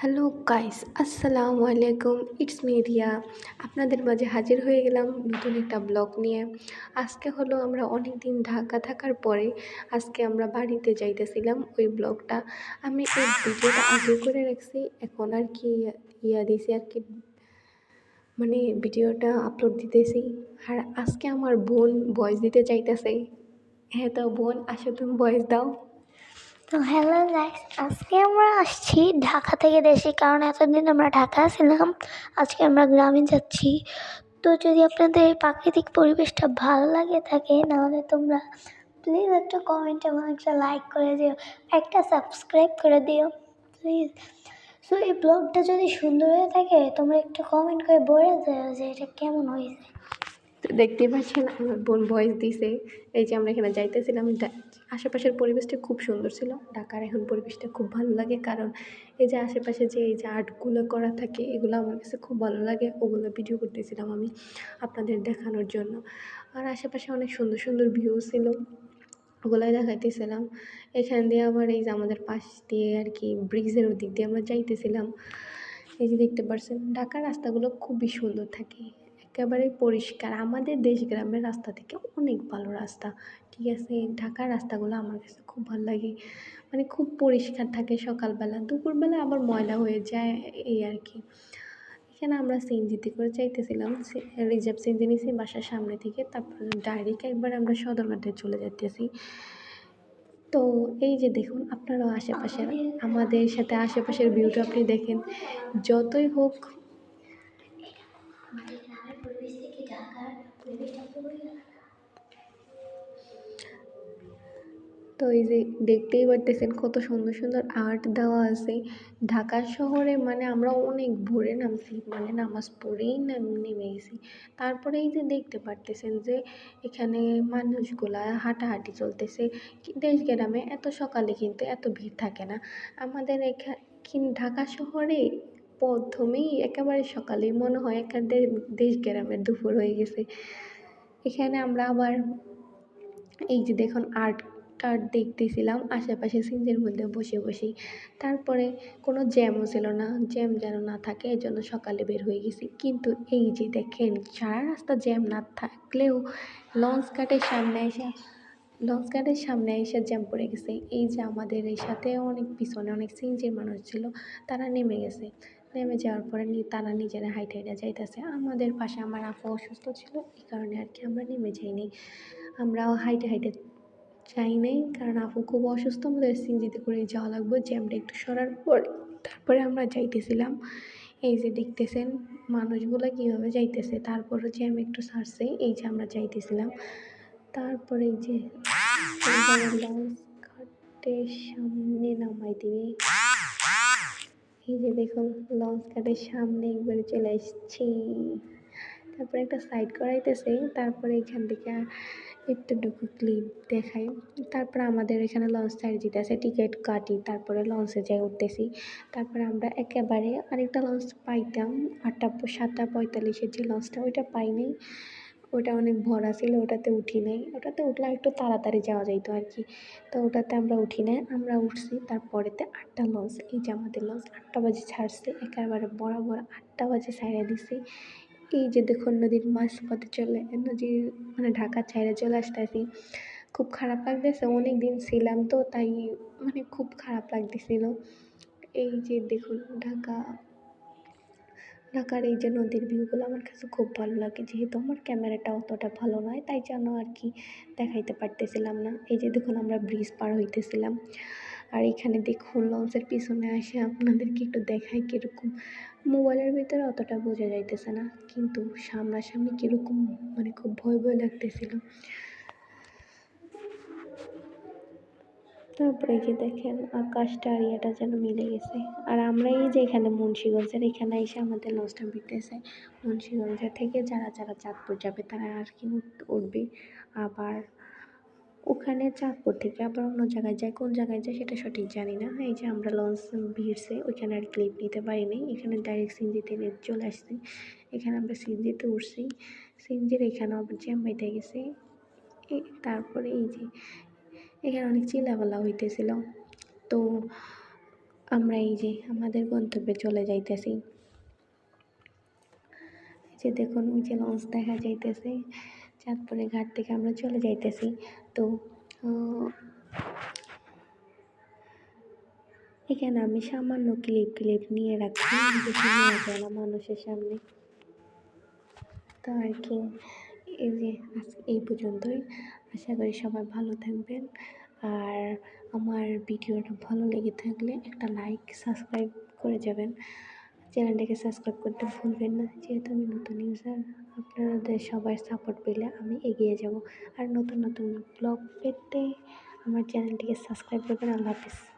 Hello guys আসসালামু আলাইকুম it's me Riya আপনাদের মাঝে হাজির হয়ে গেলাম নতুন একটা ব্লগ নিয়ে। আজকে হলো আমরা অনেক দিন ঢাকা থাকার পরে আজকে আমরা বাড়িতে যাইতেছিলাম ওই ব্লগটা আমি এই ভিডিওটা আগে করে রাখছি, এখন আর কি ইয়া দিয়েছি আর কি মানে ভিডিওটা আপলোড দিতেছি। আর আজকে আমার বোন ভয়েস দিতে চাইতেছে। হ্যাঁ তো বোন, আসো তুমি ভয়েস দাও। তো হ্যালো গাইস আজকে আমরা আসছি ঢাকা থেকে দেশে, কারণ এতদিন আমরা ঢাকা ছিলাম, আজকে আমরা গ্রামে যাচ্ছি। তো যদি আপনাদের এই প্রাকৃতিক পরিবেশটা ভালো লাগে থাকে নাহলে তোমরা প্লিজ একটা কমেন্ট এবং একটা লাইক করে দিও, একটা সাবস্ক্রাইব করে দিও প্লিজ সো এই ব্লগটা যদি সুন্দর হয়ে থাকে, তোমরা একটু কমেন্ট করে বলে দেও যে এটা কেমন হয়েছে। তো দেখতেই পাচ্ছেন আমার বোন ভয়েস দিছে। এই যে আমরা এখানে যাইতেছিলাম আশেপাশের পরিবেশটা খুব সুন্দর ছিল। ঢাকার এখন পরিবেশটা খুব ভালো লাগে কারণ এই যে আশেপাশে যে এই যে আর্টগুলো করা থাকে, এগুলো আমার কাছে খুব ভালো লাগে। ওগুলো ভিডিও করতেছিলাম আমি আপনাদের দেখানোর জন্য। আর আশেপাশে অনেক সুন্দর সুন্দর ভিউ ছিল, ওগুলোই দেখাইতেছিলাম। এখান দিয়ে আবার এই যে আমাদের পাশ দিয়ে আর কি ব্রিজের ওদিক দিয়ে আমরা যাইতেছিলাম। এই যে দেখতে পারছেন, ঢাকার রাস্তাগুলো খুবই সুন্দর থাকে। একেবারে পরিষ্কার। আমাদের দেশ গ্রামের রাস্তা থেকে অনেক ভালো রাস্তা, ঠিক আছে? ঢাকার রাস্তাগুলো আমার কাছে খুব ভালো লাগে। মানে খুব পরিষ্কার থাকে সকালবেলা। দুপুরবেলা আবার ময়লা হয়ে যায় এই আর কি। এখানে আমরা সিএনজিতে করে যাইতেছিলাম রিজার্ভ সিএনজি নিয়েছি বাসার সামনে থেকে। তারপর ডাইরেক্ট একবার আমরা সদরঘাটে চলে যাইতেছি। তো এই যে দেখুন, আপনারাও আশেপাশের, আমাদের সাথে আশেপাশের ভিউটা আপনি দেখেন। যতই হোক তো এই যে দেখতেই পারতেছেন কত সুন্দর সুন্দর আর্ট দেওয়া আছে। ঢাকা শহরে মানে আমরা অনেক ভোরে নামছি মানে নামাজ পড়েই নাম- গেছি তারপরে এই যে দেখতে পারতেছেন যে এখানে মানুষগুলা হাঁটাহাঁটি চলতেছে। দেশ গ্রামে এত সকালে কিন্তু এত ভিড় থাকে না। আমাদের এখানে ঢাকা শহরে প্রথমেই একেবারে সকালেই মনে হয় একেবারে দেশ গ্রামের দুপুর হয়ে গেছে। এখানে আমরা আবার এই যে দেখুন আর্ট টার্ট দেখতেছিলাম, আশেপাশে সিঞ্জের মধ্যে বসে বসেই। তারপরে কোনো জ্যামও ছিল না জ্যাম যেন না থাকে, এই জন্য সকালে বের হয়ে গেছি। কিন্তু এই যে দেখেন, সারা রাস্তা জ্যাম না থাকলেও লঞ্চ ঘাটের সামনে এসে, লঞ্চ ঘাটের সামনে এসে জ্যাম পড়ে গেছে। এই যে আমাদের এই সাথে অনেক পিছনে অনেক সিঞ্জের মানুষ ছিল, তারা নেমে গেছে। নেমে যাওয়ার পরে তারা নিজেরা হাইট হাইটে যাইতেছে। আমাদের পাশে আমার আপু অসুস্থ ছিল, এই কারণে আর কি আমরা নেমে যাইনি। আমরাও হাইটে হাইটে যাই নাই, কারণ আপু খুব অসুস্থ, আমাদের সিনজিতে করে যাওয়া লাগবে, জ্যামটা একটু সরার পর, তারপরে আমরা যাইতেছিলাম। এই যে দেখতেছেন মানুষগুলো কীভাবে যাইতেছে, তারপরে জ্যাম একটু সারছে, এই যে আমরা যাইতেছিলাম। তারপরে যে সামনে নামাই দিবে। এই যে দেখুন, লঞ্চ ঘাটের সামনে একবারে চলে এসেছি তারপরে একটা সাইড করাইতেছে, তারপরে এখান থেকে একটুটুকু ক্লিপ দেখাই। তারপরে আমাদের এখানে লঞ্চ ছাড়ি দিতেছে টিকিট কাটি, তারপরে লঞ্চে যাই উঠতেছি। তারপরে আমরা একেবারে আরেকটা লঞ্চ পাইতাম, আটটা সাতটা পঁয়তাল্লিশের যে লঞ্চটা, ওইটা পাইনি। ওটা অনেক ভরা ছিল, ওটাতে উঠি নাই। ওটাতে উঠলে একটু তাড়াতাড়ি যাওয়া যাইতো আর কি। তো ওটাতে আমরা উঠি নাই, আমরা উঠছি, তারপরেতে আটটা লঞ্চ এই যে আমাদের লঞ্চ আটটা বাজে ছাড়ছে, একেবারে বরাবর আটটা বাজে ছাইড়া দিছি। এই যে দেখুন নদীর মাছ পথে চলে নদীর মানে ঢাকা ছাইড়ে চলে আসতেছি। খুব খারাপ লাগতেছে অনেক দিন ছিলাম তো, তাই মানে খুব খারাপ লাগতেছিল। এই যে দেখুন ঢাকা ঢাকার এই যে নদীর ভিউগুলো আমার কাছে খুব ভালো লাগে। যেহেতু আমার ক্যামেরাটা অতটা ভালো নয়, তাই জন্য আর কি দেখাইতে পারতেছিলাম না। এই যে দেখুন আমরা ব্রিজ পার হইতেছিলাম। আর এখানে দেখুন লঞ্চের পিছনে আসে আপনাদেরকে একটু দেখাই কীরকম। মোবাইলের ভিতরে অতটা বোঝা যাইতেছে না, কিন্তু সামনাসামনি কীরকম মানে খুব ভয় ভয় লাগতেছিল। তারপরে কি দেখেন, আকাশটা আর ইয়েটা যেন মিলে গেছে। আর আমরা এই যে এখানে মুন্সিগঞ্জের, এখানে এসে আমাদের লঞ্চটা বিতেছে মুন্সিগঞ্জের থেকে যারা যারা চাঁদপুর যাবে, তারা আর কি উঠবে। আবার ওখানে চাঁদপুর থেকে আবার অন্য জায়গায় যায়, কোন জায়গায় যায় সেটা সঠিক জানি না। এই যে আমরা লঞ্চ ভিড়ছে, ওইখানে আর ক্লিপ নিতে পারিনি এখানে ডাইরেক্ট সিনজিতে চলে আসছি। এখানে আমরা সিনজিতে উঠছি। সিনজির এখানে আবার জ্যাম বেঁধে গেছে তারপরে এই যে এখানে অনেক চিল্লাপাল্লা হইতেছিল। তো আমরা এই যে আমাদের গন্তব্যে চলে যাইতেছি। যে দেখুন, ওই যে লঞ্চ দেখা যাইতেছে। চাঁদপুরে ঘাট থেকে আমরা চলে যাইতেছি। তো এখানে আমি সামান্য ক্লিপ ক্লিপ নিয়ে রাখছি। মানুষের সামনে। তো আর কি। এই যে আজকে এই পর্যন্তই। আশা করি সবাই ভালো থাকবেন। আর আমার ভিডিওটা ভালো লেগে থাকলে একটা লাইক সাবস্ক্রাইব করে যাবেন। চ্যানেলটাকে সাবস্ক্রাইব করতে ভুলবেন না। যেহেতু আমি নতুন ইউজার আপনাদের সবার সাপোর্ট পেলে আমি এগিয়ে যাব। আর নতুন নতুন ব্লগ পেতে আমার চ্যানেলটিকে সাবস্ক্রাইব করবেন। আল্লাহ হাফিজ।